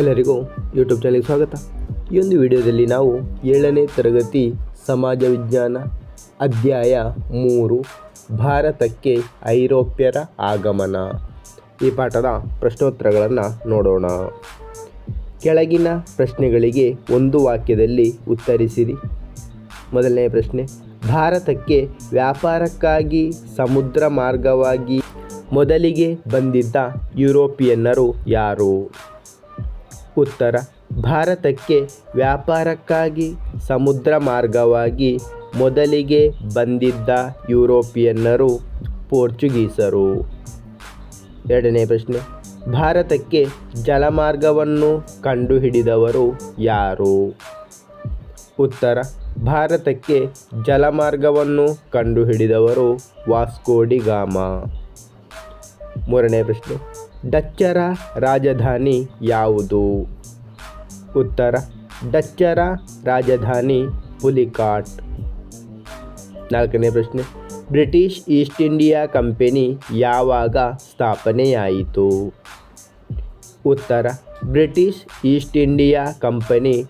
ಎಲ್ಲರಿಗೂ ಯೂಟ್ಯೂಬ್ ಚಾನಲ್ಗೆ ಸ್ವಾಗತ. ಈ ಒಂದು ವಿಡಿಯೋದಲ್ಲಿ ನಾವು ಏಳನೇ ತರಗತಿ ಸಮಾಜ ವಿಜ್ಞಾನ ಅಧ್ಯಾಯ ಮೂರು, ಭಾರತಕ್ಕೆ ಐರೋಪ್ಯರ ಆಗಮನ. ಈ ಪಾಠದ ಪ್ರಶ್ನೋತ್ತರಗಳನ್ನು ನೋಡೋಣ. ಕೆಳಗಿನ ಪ್ರಶ್ನೆಗಳಿಗೆ ಒಂದು ವಾಕ್ಯದಲ್ಲಿ ಉತ್ತರಿಸಿರಿ. ಮೊದಲನೇ ಪ್ರಶ್ನೆ, ಭಾರತಕ್ಕೆ ವ್ಯಾಪಾರಕ್ಕಾಗಿ ಸಮುದ್ರ ಮಾರ್ಗವಾಗಿ ಮೊದಲಿಗೆ ಬಂದಿದ್ದ ಯುರೋಪಿಯನ್ನರು ಯಾರು? ಉತ್ತರ. ಭಾರತಕ್ಕೆ ವ್ಯಾಪಾರಕ್ಕಾಗಿ ಸಮುದ್ರ ಮಾರ್ಗವಾಗಿ ಮೊದಲಿಗೆ ಬಂದಿದ್ದ ಯುರೋಪಿಯನ್ನರು ಪೋರ್ಚುಗೀಸರು. ಎರಡನೇ ಪ್ರಶ್ನೆ. ಭಾರತಕ್ಕೆ ಜಲಮಾರ್ಗವನ್ನು ಕಂಡುಹಿಡಿದವರು ಯಾರು? ಉತ್ತರ. ಭಾರತಕ್ಕೆ ಜಲಮಾರ್ಗವನ್ನು ಕಂಡುಹಿಡಿದವರು ವಾಸ್ಕೋಡಿ ಗಾಮ. ಮೂರನೇ ಪ್ರಶ್ನೆ. ಡಚ್ಚರ ರಾಜಧಾನಿ ಯಾವುದು? ಉತ್ತರ, ಡಚ್ಚರ ರಾಜಧಾನಿ ಪುಲಿಕಾಟ್. ನಾಲ್ಕನೇ ಪ್ರಶ್ನೆ. ಬ್ರಿಟಿಷ್ ಈಸ್ಟ್ ಇಂಡಿಯಾ ಕಂಪನಿ ಯಾವಾಗ ಸ್ಥಾಪನೆಯಾಯಿತು? ಉತ್ತರ, ಬ್ರಿಟಿಷ್ ಈಸ್ಟ್ ಇಂಡಿಯಾ ಕಂಪನಿ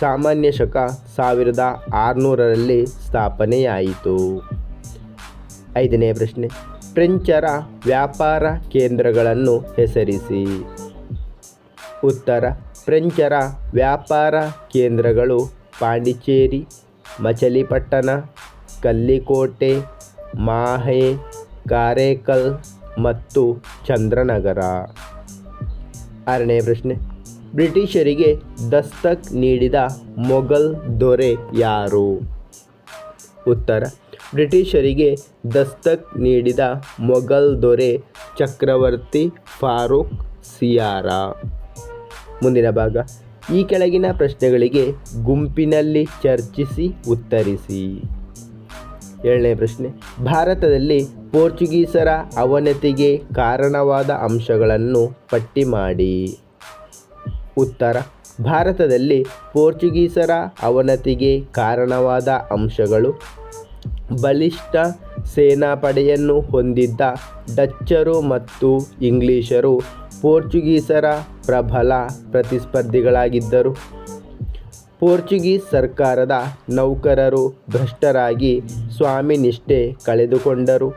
ಸಾಮಾನ್ಯ ಶಕ ಸಾವಿರದ ಆರುನೂರರಲ್ಲಿ ಸ್ಥಾಪನೆಯಾಯಿತು. ಐದನೇ ಪ್ರಶ್ನೆ. ಫ್ರೆಂಚರ ವ್ಯಾಪಾರ ಕೇಂದ್ರಗಳನ್ನು ಹೆಸರಿಸಿ. ಉತ್ತರ ಫ್ರೆಂಚರ ವ್ಯಾಪಾರ ಕೇಂದ್ರಗಳು ಪಾಂಡಿಚೇರಿ, ಮಚಲಿಪಟ್ಟಣ, ಕಲ್ಲಿಕೋಟೆ, ಮಾಹೆ, ಕಾರೇಕಲ್ ಮತ್ತು ಚಂದ್ರನಗರ. ಆರನೇ ಪ್ರಶ್ನೆ, ಬ್ರಿಟಿಷರಿಗೆ ದಸ್ತಕ್ ನೀಡಿದ ಮೊಘಲ್ ದೊರೆ ಯಾರು? ಉತ್ತರ ಬ್ರಿಟಿಷರಿಗೆ ದಸ್ತಕ್ ನೀಡಿದ ಮೊಘಲ್ ದೊರೆ ಚಕ್ರವರ್ತಿ ಫಾರೂಕ್ ಸಿಯಾರ. ಮುಂದಿನ ಭಾಗ. ಈ ಕೆಳಗಿನ ಪ್ರಶ್ನೆಗಳಿಗೆ ಗುಂಪಿನಲ್ಲಿ ಚರ್ಚಿಸಿ ಉತ್ತರಿಸಿ. ಏಳನೇ ಪ್ರಶ್ನೆ. ಭಾರತದಲ್ಲಿ ಪೋರ್ಚುಗೀಸರ ಅವನತಿಗೆ ಕಾರಣವಾದ ಅಂಶಗಳನ್ನು ಪಟ್ಟಿ ಮಾಡಿ. ಉತ್ತರ. ಭಾರತದಲ್ಲಿ ಪೋರ್ಚುಗೀಸರ ಅವನತಿಗೆ ಕಾರಣವಾದ ಅಂಶಗಳು ಬಲಿಷ್ಠ ಸೇನಾಪಡೆಯನ್ನು ಹೊಂದಿದ್ದ ಡಚ್ಚರು ಮತ್ತು ಇಂಗ್ಲಿಷರು ಪೋರ್ಚುಗೀಸರ ಪ್ರಬಲ ಪ್ರತಿಸ್ಪರ್ಧಿಗಳಾಗಿದ್ದರು. ಪೋರ್ಚುಗೀಸ್ ಸರ್ಕಾರದ ನೌಕರರು ಭ್ರಷ್ಟರಾಗಿ ಸ್ವಾಮಿನಿಷ್ಠೆ ಕಳೆದುಕೊಂಡರು.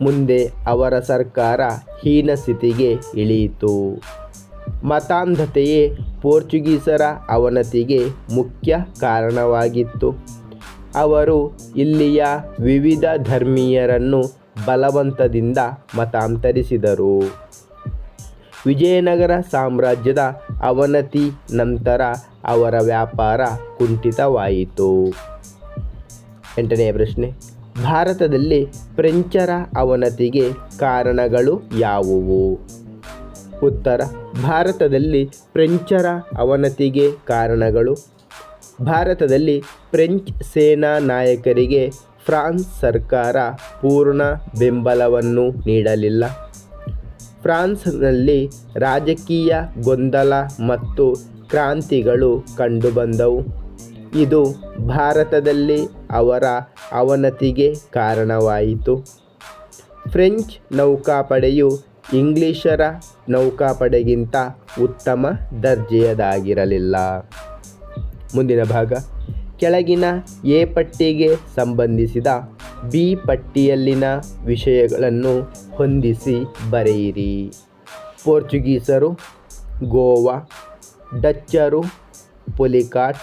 ಮುಂದೆ ಅವರ ಸರ್ಕಾರ ಹೀನ ಸ್ಥಿತಿಗೆ ಇಳಿಯಿತು. ಮತಾಂಧತೆಯೇ ಪೋರ್ಚುಗೀಸರ ಅವನತಿಗೆ ಮುಖ್ಯ ಕಾರಣವಾಗಿತ್ತು. ಅವರು ಇಲ್ಲಿಯ ವಿವಿಧ ಧರ್ಮೀಯರನ್ನು ಬಲವಂತದಿಂದ ಮತಾಂತರಿಸಿದರು. ವಿಜಯನಗರ ಸಾಮ್ರಾಜ್ಯದ ಅವನತಿ ನಂತರ ಅವರ ವ್ಯಾಪಾರ ಕುಂಠಿತವಾಯಿತು. ಎಂಟನೆಯ ಪ್ರಶ್ನೆ, ಭಾರತದಲ್ಲಿ ಫ್ರೆಂಚರ ಅವನತಿಗೆ ಕಾರಣಗಳು ಯಾವುವು? ಉತ್ತರ, ಭಾರತದಲ್ಲಿ ಫ್ರೆಂಚರ ಅವನತಿಗೆ ಕಾರಣಗಳು ಭಾರತದಲ್ಲಿ ಫ್ರೆಂಚ್ ಸೇನಾ ನಾಯಕರಿಗೆ ಫ್ರಾನ್ಸ್ ಸರ್ಕಾರ ಪೂರ್ಣ ಬೆಂಬಲವನ್ನು ನೀಡಲಿಲ್ಲ. ಫ್ರಾನ್ಸ್ನಲ್ಲಿ ರಾಜಕೀಯ ಗೊಂದಲ ಮತ್ತು ಕ್ರಾಂತಿಗಳು ಕಂಡುಬಂದವು. ಇದು ಭಾರತದಲ್ಲಿ ಅವರ ಅವನತಿಗೆ ಕಾರಣವಾಯಿತು. ಫ್ರೆಂಚ್ ನೌಕಾಪಡೆಯು ಇಂಗ್ಲಿಷರ ನೌಕಾಪಡೆಗಿಂತ ಉತ್ತಮ ದರ್ಜೆಯದಾಗಿರಲಿಲ್ಲ. ಮುಂದಿನ ಭಾಗ. ಕೆಳಗಿನ ಎ ಪಟ್ಟಿಗೆ ಸಂಬಂಧಿಸಿದ ಬಿ ಪಟ್ಟಿಯಲ್ಲಿನ ವಿಷಯಗಳನ್ನು ಹೊಂದಿಸಿ ಬರೆಯಿರಿ. ಪೋರ್ಚುಗೀಸರು, ಗೋವಾ, ಡಚ್ಚರು ಪುಲಿಕಾಟ್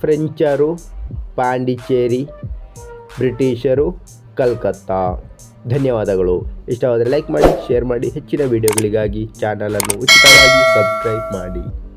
ಫ್ರೆಂಚರು, ಪಾಂಡಿಚೇರಿ, ಬ್ರಿಟಿಷರು, ಕಲ್ಕತ್ತಾ. ಧನ್ಯವಾದಗಳು. ಇಷ್ಟವಾದರೆ ಲೈಕ್ ಮಾಡಿ, ಶೇರ್ ಮಾಡಿ, ಹೆಚ್ಚಿನ ವಿಡಿಯೋಗಳಿಗಾಗಿ ಚಾನಲನ್ನು ಉಚಿತವಾಗಿ ಸಬ್ಸ್ಕ್ರೈಬ್ ಮಾಡಿ.